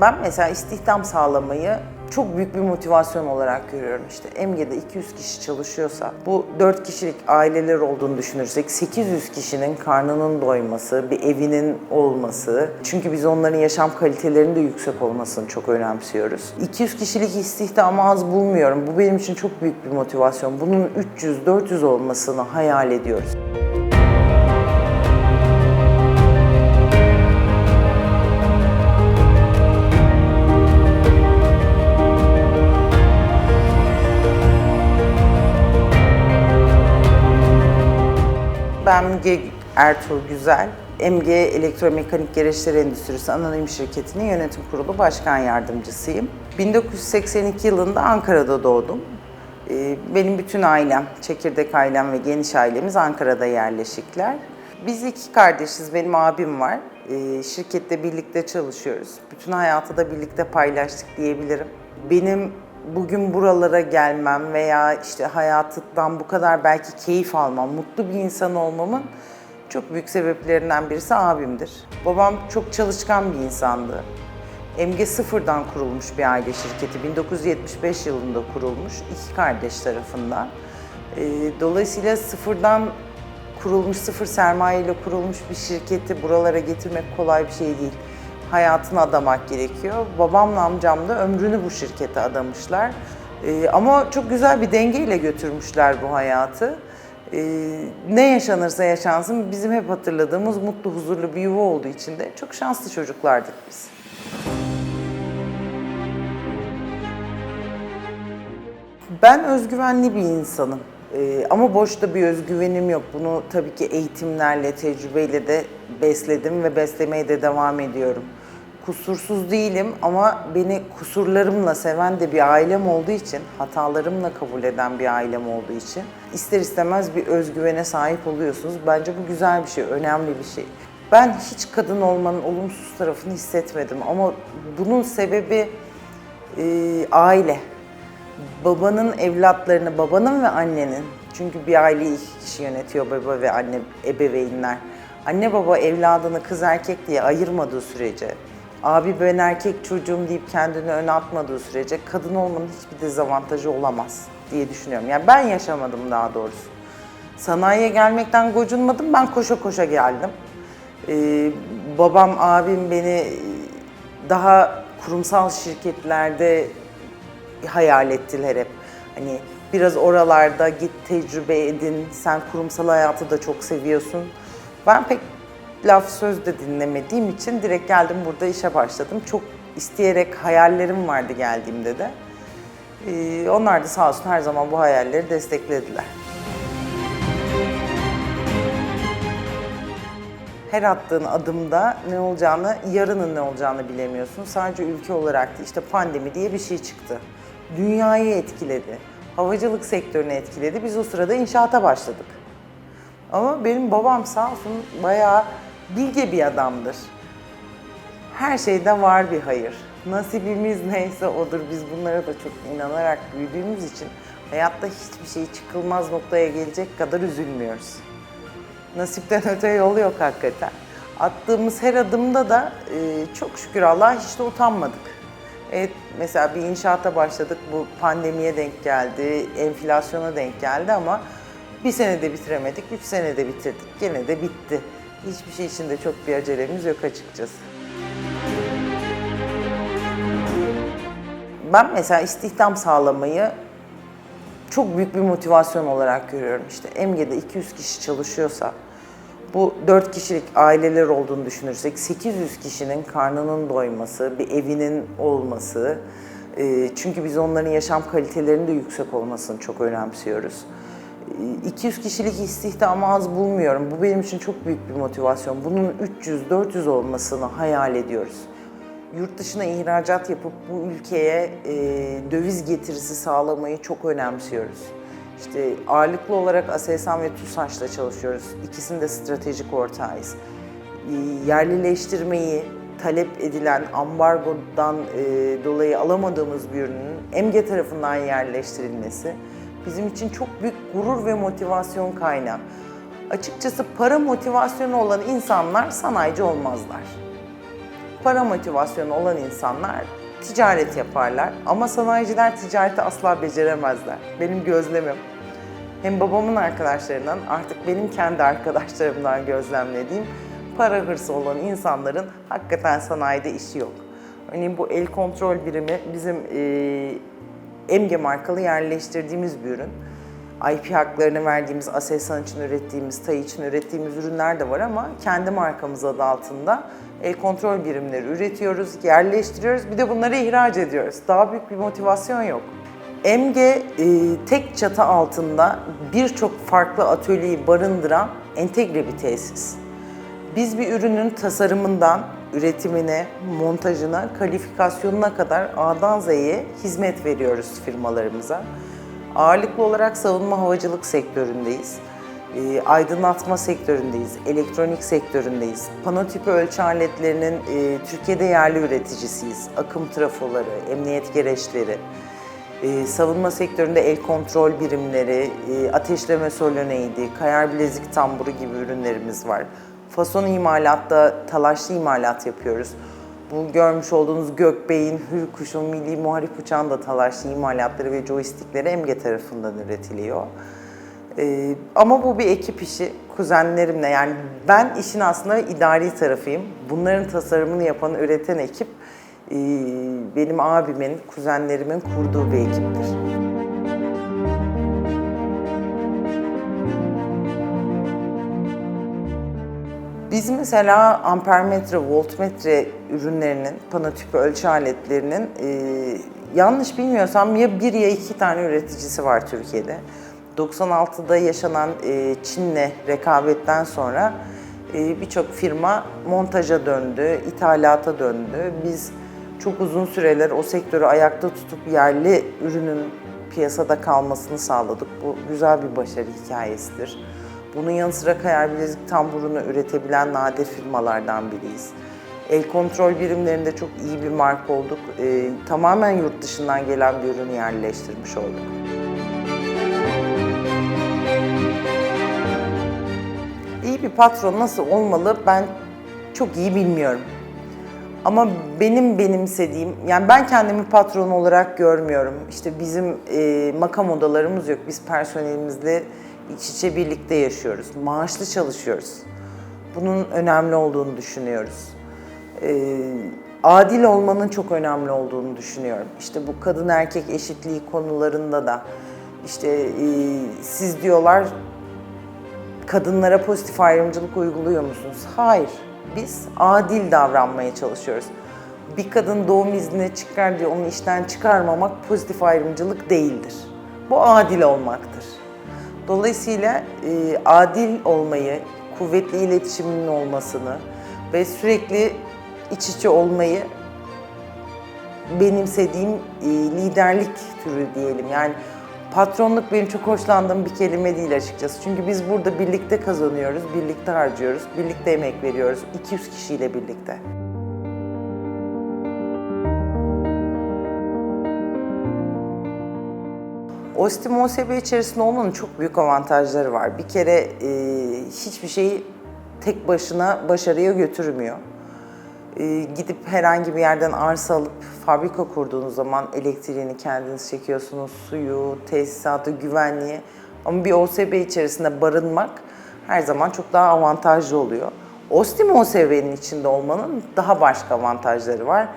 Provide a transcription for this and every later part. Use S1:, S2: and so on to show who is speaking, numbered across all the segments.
S1: Ben mesela istihdam sağlamayı çok büyük bir motivasyon olarak görüyorum. İşte Emge'de 200 kişi çalışıyorsa, bu 4 kişilik aileler olduğunu düşünürsek 800 kişinin karnının doyması, bir evinin olması. Çünkü biz onların yaşam kalitelerinin de yüksek olmasını çok önemsiyoruz. 200 kişilik istihdamı az bulmuyorum. Bu benim için çok büyük bir motivasyon. Bunun 300-400 olmasını hayal ediyoruz. Ben Müge Ertuğrul Güzel, MG Elektromekanik Gereçler Endüstrisi Anonim Şirketi'nin yönetim kurulu başkan yardımcısıyım. 1982 yılında Ankara'da doğdum. Ee, Benim bütün ailem, çekirdek ailem ve geniş ailemiz Ankara'da yerleşikler. Biz iki kardeşiz, benim abim var. Ee, Şirkette birlikte çalışıyoruz. Bütün hayatı da birlikte paylaştık diyebilirim. Benim bugün buralara gelmem veya işte hayatından bu kadar belki keyif almam, mutlu bir insan olmamın çok büyük sebeplerinden birisi abimdir. Babam çok çalışkan bir insandı. MG sıfırdan kurulmuş bir aile şirketi. 1975 yılında kurulmuş iki kardeş tarafından. Ee, Dolayısıyla sıfırdan kurulmuş, sıfır sermaye ile kurulmuş bir şirketi buralara getirmek kolay bir şey değil. Hayatını adamak gerekiyor. Babamla amcam da ömrünü bu şirkete adamışlar. Ee, ama çok güzel bir dengeyle götürmüşler bu hayatı. Ee, ne yaşanırsa yaşansın bizim hep hatırladığımız mutlu, huzurlu bir yuva olduğu için de çok şanslı çocuklardık biz. Ben özgüvenli bir insanım. Ee, ama boşta bir özgüvenim yok. Bunu tabii ki eğitimlerle, tecrübeyle de besledim ve beslemeye de devam ediyorum. Kusursuz değilim ama beni kusurlarımla seven de bir ailem olduğu için, hatalarımla kabul eden bir ailem olduğu için ister istemez bir özgüvene sahip oluyorsunuz. Bence bu güzel bir şey, önemli bir şey. Ben hiç kadın olmanın olumsuz tarafını hissetmedim ama bunun sebebi e, aile babanın evlatlarını, babanın ve annenin, çünkü bir aileyi iki kişi yönetiyor baba ve anne, ebeveynler. Anne baba evladını kız erkek diye ayırmadığı sürece, abi ben erkek çocuğum deyip kendini öne atmadığı sürece kadın olmanın hiçbir dezavantajı olamaz diye düşünüyorum. Yani ben yaşamadım daha doğrusu. Sanayiye gelmekten gocunmadım, ben koşa koşa geldim. Ee, babam, abim beni daha kurumsal şirketlerde hayal ettiler hep. Hani biraz oralarda git tecrübe edin, sen kurumsal hayatı da çok seviyorsun. Ben pek laf söz de dinlemediğim için direkt geldim burada işe başladım. Çok isteyerek hayallerim vardı geldiğimde de. Ee, onlar da sağ olsun her zaman bu hayalleri desteklediler. her attığın adımda ne olacağını, yarının ne olacağını bilemiyorsun. Sadece ülke olarak değil, işte pandemi diye bir şey çıktı. Dünyayı etkiledi. Havacılık sektörünü etkiledi. Biz o sırada inşaata başladık. Ama benim babam sağ olsun bayağı bilge bir adamdır. Her şeyde var bir hayır. Nasibimiz neyse odur. Biz bunlara da çok inanarak büyüdüğümüz için hayatta hiçbir şey çıkılmaz noktaya gelecek kadar üzülmüyoruz. Nasipten öte yol yok hakikaten. Attığımız her adımda da e, çok şükür Allah hiç de utanmadık. Evet, mesela bir inşaata başladık, bu pandemiye denk geldi, enflasyona denk geldi ama bir senede bitiremedik, üç senede bitirdik. Gene de bitti. Hiçbir şey için de çok bir acelemiz yok açıkçası. Ben mesela istihdam sağlamayı çok büyük bir motivasyon olarak görüyorum. İşte MG'de 200 kişi çalışıyorsa, bu 4 kişilik aileler olduğunu düşünürsek 800 kişinin karnının doyması, bir evinin olması. e, Çünkü biz onların yaşam kalitelerinin de yüksek olmasını çok önemsiyoruz. E, 200 kişilik istihdamı az bulmuyorum. Bu benim için çok büyük bir motivasyon. Bunun 300-400 olmasını hayal ediyoruz yurt dışına ihracat yapıp bu ülkeye e, döviz getirisi sağlamayı çok önemsiyoruz. İşte ağırlıklı olarak Aselsan ve TUSAŞ'la çalışıyoruz. İkisinde stratejik ortağıyız. E, yerlileştirmeyi talep edilen ambargodan e, dolayı alamadığımız bir ürünün EMGE tarafından yerleştirilmesi bizim için çok büyük gurur ve motivasyon kaynağı. Açıkçası para motivasyonu olan insanlar sanayici olmazlar para motivasyonu olan insanlar ticaret yaparlar. Ama sanayiciler ticareti asla beceremezler. Benim gözlemim. Hem babamın arkadaşlarından artık benim kendi arkadaşlarımdan gözlemlediğim para hırsı olan insanların hakikaten sanayide işi yok. Örneğin bu el kontrol birimi bizim e, Emge markalı yerleştirdiğimiz bir ürün. IP haklarını verdiğimiz, Aselsan için ürettiğimiz, TAI için ürettiğimiz ürünler de var ama kendi markamız adı altında el kontrol birimleri üretiyoruz, yerleştiriyoruz. Bir de bunları ihraç ediyoruz. Daha büyük bir motivasyon yok. MG e, tek çatı altında birçok farklı atölyeyi barındıran entegre bir tesis. Biz bir ürünün tasarımından üretimine, montajına, kalifikasyonuna kadar A'dan Z'ye hizmet veriyoruz firmalarımıza. Ağırlıklı olarak savunma havacılık sektöründeyiz. E, aydınlatma sektöründeyiz, elektronik sektöründeyiz. Panotipi ölçü aletlerinin e, Türkiye'de yerli üreticisiyiz. Akım trafoları, emniyet gereçleri, e, savunma sektöründe el kontrol birimleri, e, ateşleme solenoidi, kayar bilezik tamburu gibi ürünlerimiz var. Fason imalatta talaşlı imalat yapıyoruz. Bu görmüş olduğunuz Gökbey'in, Hürkuş'un, Milli Muharip Uçağın da talaşlı imalatları ve joystickleri EMGE tarafından üretiliyor. Ee, ama bu bir ekip işi. Kuzenlerimle yani ben işin aslında idari tarafıyım. Bunların tasarımını yapan, üreten ekip e, benim abimin, kuzenlerimin kurduğu bir ekiptir. Biz mesela ampermetre, voltmetre ürünlerinin, panotipi ölçü aletlerinin e, yanlış bilmiyorsam ya bir ya iki tane üreticisi var Türkiye'de. 96'da yaşanan e, Çin'le rekabetten sonra e, birçok firma montaja döndü, ithalata döndü. Biz çok uzun süreler o sektörü ayakta tutup yerli ürünün piyasada kalmasını sağladık. Bu güzel bir başarı hikayesidir. Bunun yanı sıra kayar bilezik tamburunu üretebilen nadir firmalardan biriyiz. El kontrol birimlerinde çok iyi bir marka olduk. Ee, tamamen yurt dışından gelen bir ürünü yerleştirmiş olduk. İyi bir patron nasıl olmalı ben çok iyi bilmiyorum. Ama benim benimsediğim, yani ben kendimi patron olarak görmüyorum. İşte bizim e, makam odalarımız yok. Biz personelimizle iç içe birlikte yaşıyoruz. Maaşlı çalışıyoruz. Bunun önemli olduğunu düşünüyoruz. E, adil olmanın çok önemli olduğunu düşünüyorum. İşte bu kadın erkek eşitliği konularında da işte e, siz diyorlar kadınlara pozitif ayrımcılık uyguluyor musunuz? Hayır. Biz adil davranmaya çalışıyoruz. Bir kadın doğum iznine çıkar diye onu işten çıkarmamak pozitif ayrımcılık değildir. Bu adil olmaktır. Dolayısıyla e, adil olmayı, kuvvetli iletişimin olmasını ve sürekli iç içe olmayı benimsediğim e, liderlik türü diyelim. Yani patronluk benim çok hoşlandığım bir kelime değil açıkçası. Çünkü biz burada birlikte kazanıyoruz, birlikte harcıyoruz, birlikte emek veriyoruz. 200 kişiyle birlikte. Ostim OSB içerisinde olmanın çok büyük avantajları var. Bir kere e, hiçbir şeyi tek başına başarıya götürmüyor. E, gidip herhangi bir yerden arsa alıp fabrika kurduğunuz zaman elektriğini kendiniz çekiyorsunuz, suyu, tesisatı, güvenliği. Ama bir OSB içerisinde barınmak her zaman çok daha avantajlı oluyor. Ostim OSB'nin içinde olmanın daha başka avantajları var.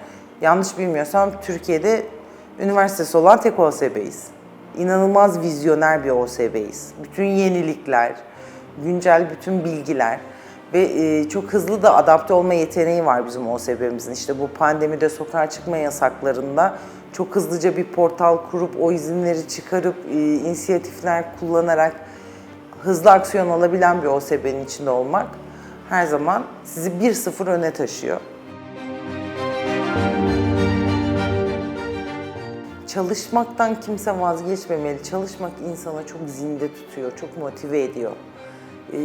S1: Yanlış bilmiyorsam Türkiye'de üniversitesi olan tek OSB'yiz. İnanılmaz vizyoner bir OSB'yiz. Bütün yenilikler, güncel bütün bilgiler ve e, çok hızlı da adapte olma yeteneği var bizim OSB'mizin. İşte bu pandemide sokağa çıkma yasaklarında çok hızlıca bir portal kurup o izinleri çıkarıp e, inisiyatifler kullanarak hızlı aksiyon alabilen bir OSB'nin içinde olmak her zaman sizi 1-0 öne taşıyor. Çalışmaktan kimse vazgeçmemeli. Çalışmak insana çok zinde tutuyor, çok motive ediyor. Ee,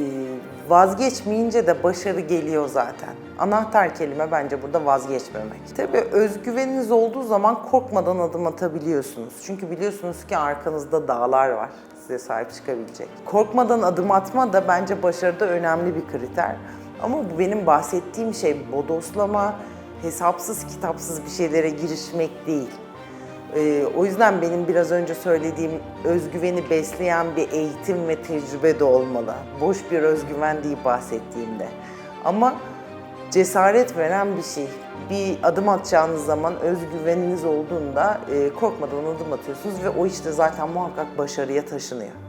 S1: vazgeçmeyince de başarı geliyor zaten. Anahtar kelime bence burada vazgeçmemek. Tabii özgüveniniz olduğu zaman korkmadan adım atabiliyorsunuz. Çünkü biliyorsunuz ki arkanızda dağlar var size sahip çıkabilecek. Korkmadan adım atma da bence başarıda önemli bir kriter. Ama bu benim bahsettiğim şey bodoslama, hesapsız kitapsız bir şeylere girişmek değil. Ee, o yüzden benim biraz önce söylediğim özgüveni besleyen bir eğitim ve tecrübe de olmalı. Boş bir özgüven değil bahsettiğimde. Ama cesaret veren bir şey. Bir adım atacağınız zaman özgüveniniz olduğunda e, korkmadan adım atıyorsunuz ve o işte zaten muhakkak başarıya taşınıyor.